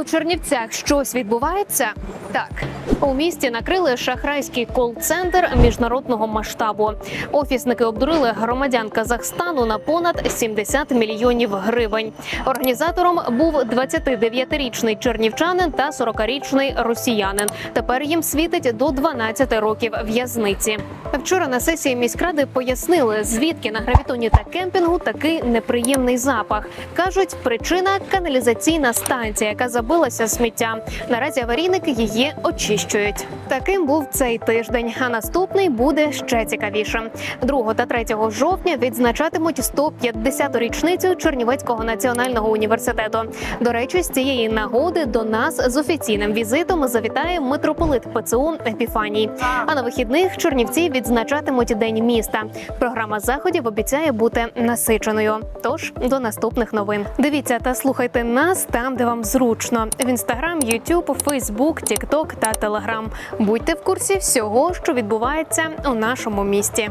У Чернівцях щось відбувається? Так, у місті накрили шахрайський кол-центр міжнародного масштабу. Офісники обдурили громадян Казахстану на понад 70 мільйонів гривень. Організатором був 29-річний чернівчанин та 40-річний росіянин. Тепер їм світить до 12 років в'язниці. Вчора на сесії міськради пояснили, звідки на гравітоні та кемпінгу такий неприємний запах. кажуть, причина каналізаційна станція, яка забилася сміттям. Наразі аварійники її очищують. Таким був цей тиждень. А наступний буде ще цікавіше. 2 та 3 жовтня відзначатимуть 150-ту річницю Чернівецького національного університету. До речі, з цієї нагоди до нас з офіційним візитом завітає митрополит ПЦУ Епіфаній. А на вихідних Чернівці відзначатимуть день міста. Програма заходів обіцяє бути насиченою. Тож до наступних новин. Дивіться та слухайте нас там, де вам зручно: в інстаграм, Ютуб, Фейсбук, Тікток та Телеграм. Будьте в курсі всього, що відбувається у нашому місті.